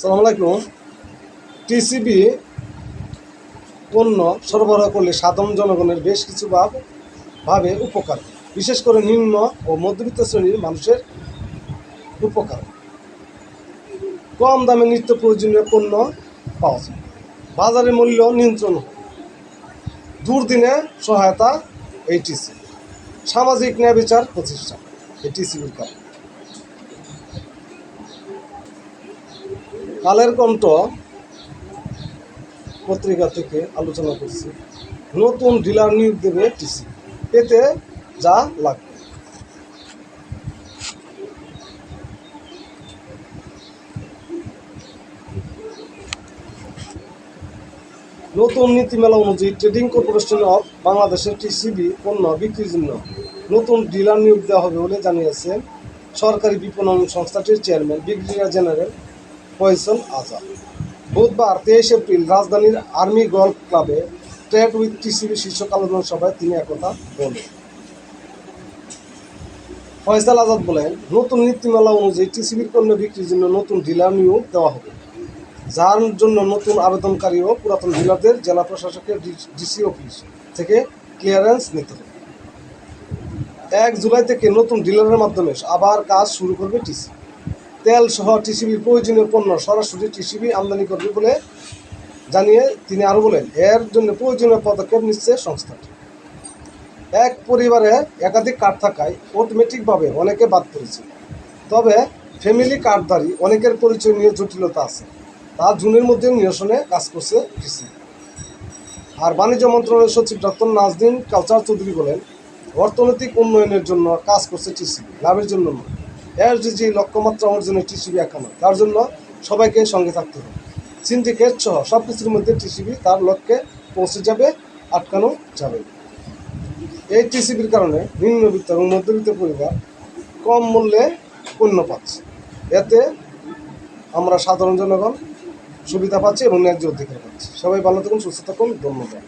সালাম আলাইকুম। টিসিবি পণ্য সরবরাহ করলে সাধারণ জনগণের বেশ কিছু ভাব উপকার, বিশেষ করে নিম্ন ও মধ্যবিত্ত শ্রেণির মানুষের উপকার। কম দামে নিত্য প্রয়োজনীয় পণ্য পাওয়া যায়। বাজারে মূল্য নিয়ন্ত্রণ দুর্দিনে সহায়তা এই টিসি সামাজিক ন্যায় বিচার প্রতিষ্ঠান এই টিসিবির কারণে। কালের কণ্ঠ পত্রিকা থেকে আলোচনা করছি। নতুন ডিলার নিয়োগ দেবে টিসি। এতে যা লাগবে। নতুন নীতিমালা অনুযায়ী ট্রেডিং কর্পোরেশন অফ বাংলাদেশের টিসিবি পণ্য বিক্রির জন্য নতুন ডিলার নিয়োগ দেওয়া হবে বলে জানিয়েছেন সরকারি বিপণন সংস্থাটির chairman brigadier general Faisal Azad. বুধবার তেইশ এপ্রিল রাজধানীর আর্মি গল্ফ ক্লাবে ট্রেড উইথ টিসিবি শীর্ষক আলোচনা সভায় তিনি একথা বলেন। ফয়সাল আজাদ বলেন, নতুন নীতিমালা অনুযায়ী টিসিবির পণ্য বিক্রির জন্য নতুন ডিলার নিয়োগ দেওয়া হবে, যার জন্য নতুন আবেদনকারী ও পুরাতন ডিলারদের জেলা প্রশাসকের ডিসি অফিস থেকে ক্লিয়ারেন্স নিতে হবে। এক জুলাই থেকে নতুন ডিলারের মাধ্যমে আবার কাজ শুরু করবে টিসি তেল সহ টিসিবির প্রয়োজনীয় পণ্য সরাসরি টিসিবি আমদানি করবে বলে জানিয়ে তিনি আরও বলেন, এর জন্য প্রয়োজনীয় পদক্ষেপ নিচ্ছে সংস্থাটি এক পরিবারে একাধিক কার্ড থাকায় অটোমেটিকভাবে অনেকে বাদ পড়েছে। তবে ফ্যামিলি কার্ডধারী অনেকের পরিচয় নিয়ে জটিলতা আছে। তা জুনের মধ্যে নিরসনে কাজ করছে ডিসি আর বাণিজ্য মন্ত্রণালয়ের সচিব ডক্টর নাজদিন কালচার চৌধুরী বলেন, অর্থনৈতিক উন্নয়নের জন্য কাজ করছে টিসিবি, লাভের জন্য নয়। যে লক্ষ্যমাত্রা অর্জনে টিসিবি একা তার জন্য সবাইকে সঙ্গে থাকতে হবে। সিন্ডিকেট সহ সব কিছুর মধ্যে টিসিবি তার লক্ষ্যে পৌঁছে যাবে, আটকানো যাবে। এই টিসিবির কারণে নিম্নবিত্ত এবং মধ্যবিত্ত পরিবার কম মূল্যে পণ্য পাচ্ছে। এতে আমরা সাধারণ জনগণ সুবিধা পাচ্ছি এবং ন্যায্য অধিকার পাচ্ছি। সবাই ভালো থাকুন, সুস্থ থাকুন। ধন্যবাদ।